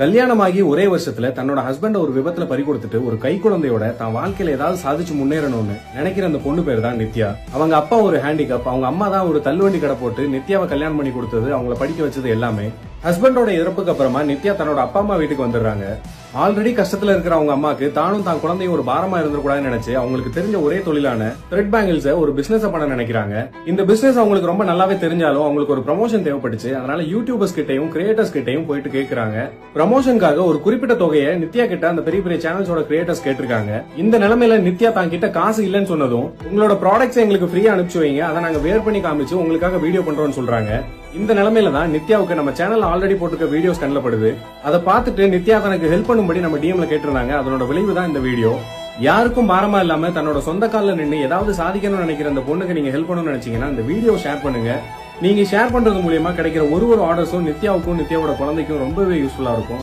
கல்யாணமாகி ஒரே வருஷத்துல தன்னோட ஹஸ்பண்ட ஒரு விபத்துல பறி கொடுத்துட்டு ஒரு கை குழந்தையோட தான் வாழ்க்கையில ஏதாவது சாதிச்சு முன்னேறணும்னு நினைக்கிற அந்த பொண்ணு பேர் தான் நித்யா. அவங்க அப்பா ஒரு ஹேண்டிகேப் அவங்க அம்மா தான் ஒரு தள்ளுவண்டி கடை போட்டு நித்யாவை கல்யாணம் பண்ணி கொடுத்தது அவங்கள படிக்க வச்சது எல்லாமே. ஹஸ்பண்டோட இறப்புக்கு அப்புறமா நித்யா தன்னோட அப்பா அம்மா வீட்டுக்கு வந்துடுறாங்க. ஆல்ரெடி கஷ்டத்துல இருக்கிற அவங்க அம்மாக்கு தானும் தான் குழந்தையும் ஒரு பாரமா இருந்துக்கூடாதுன்னு நினைச்சு அவங்களுக்கு தெரிஞ்ச ஒரே தொழிலான த்ரெட் பேங்கிள்ஸ் ஒரு பிசினஸ் பண்ண நினைக்கிறாங்க. இந்த பிசினஸ் அவங்களுக்கு ரொம்ப நல்லாவே தெரிஞ்சாலும் அவங்களுக்கு ஒரு ப்ரமோஷன் தேவைப்பட்டுச்சு. அதனால யூடியூபர்ஸ் கிட்டையும் கிரியேட்டர்ஸ் கிட்டையும் போயிட்டு கேக்குறாங்க. ப்ரமோஷனுக்காக ஒரு குறிப்பிட்ட தொகையை நித்யா கிட்ட அந்த பெரிய பெரிய சேனல்ஸோட கிரியேட்டர்ஸ் கேட்டிருக்காங்க. இந்த நிலைமையில நித்யா தான் கிட்ட காசு இல்லைன்னு சொன்னதும் உங்களோட ப்ராடக்ட்ஸ் எங்களுக்கு ஃப்ரீயா அனுப்பிச்சு வைங்க. அதை நாங்க வேர் பண்ணி காமிச்சு உங்களுக்காக வீடியோ பண்றோம்னு சொல்றாங்க. இந்த நிலைமையில தான் நித்யாவுக்கு நம்ம சேனல் ஆல்ரெடி போட்டுக்க வீடியோஸ் கண்ணப்படுது அதை பார்த்துட்டு நித்யா தனக்கு ஹெல்ப் பண்ணும்படி நம்ம டிஎம்ல கேட்டிருந்தாங்க. அதனோட விளைவு தான் இந்த வீடியோ யாருக்கும் பாரமா இல்லாம தன்னோட சொந்த காலில் நின்று ஏதாவது சாதிக்கணும்னு நினைக்கிற அந்த பொண்ணுக்கு நீங்க ஹெல்ப் பண்ணணும்னு நினைச்சீங்கன்னா இந்த வீடியோ ஷேர் பண்ணுங்க. நீங்க ஷேர் பண்றது மூலியமா கிடைக்கிற ஒரு ஒரு ஆர்டர்ஸும் நித்யாவுக்கும் நித்யாவோட குழந்தைக்கும் ரொம்பவே யூஸ்ஃபுல்லா இருக்கும்.